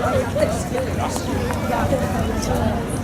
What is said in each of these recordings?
Thank you.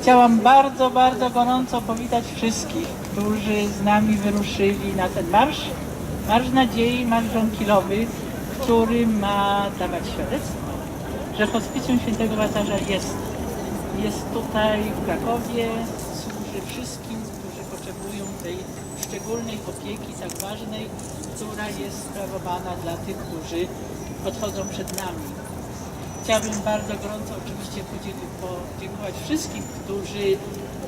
Chciałam bardzo, bardzo gorąco powitać wszystkich, którzy z nami wyruszyli na ten marsz. Marsz Nadziei, marsz żonkilowy, który ma dawać świadectwo, że Hospicjum Świętego Łazarza jest. Jest tutaj w Krakowie, służy wszystkim, którzy potrzebują tej szczególnej opieki, tak ważnej, która jest sprawowana dla tych, którzy odchodzą przed nami. Chciałabym bardzo gorąco oczywiście podziękować wszystkim, którzy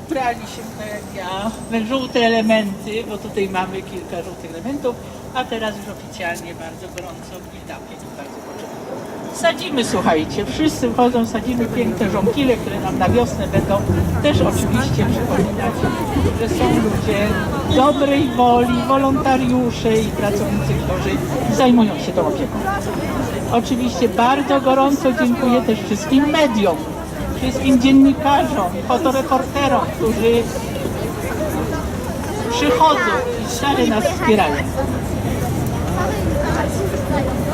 ubrali się tak jak ja w żółte elementy, bo tutaj mamy kilka żółtych elementów, a teraz już oficjalnie bardzo gorąco i bardzo podziękuję. Sadzimy, słuchajcie, wszyscy wchodzą, sadzimy piękne żonkile, które nam na wiosnę będą też oczywiście przypominać, że są ludzie dobrej woli, wolontariusze i pracownicy, którzy zajmują się tą opieką. Oczywiście bardzo gorąco dziękuję też wszystkim mediom, wszystkim dziennikarzom, fotoreporterom, którzy przychodzą i stale nas wspierają. Ja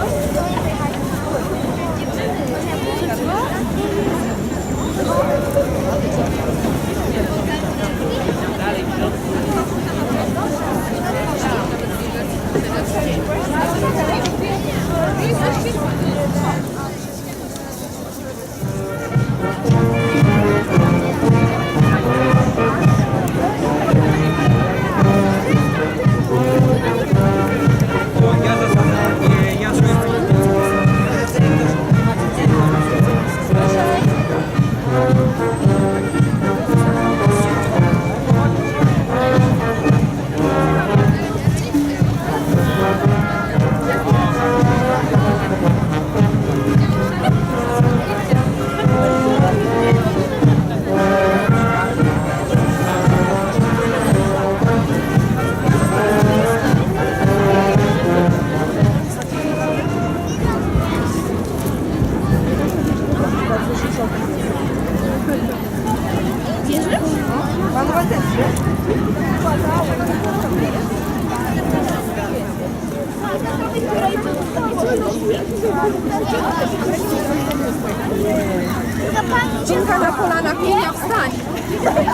Kinga na kolana, Kinga wstań.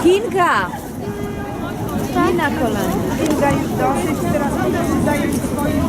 Kinga! Wstań na kolana. Kinga już dosyć, teraz proszę zająć swoim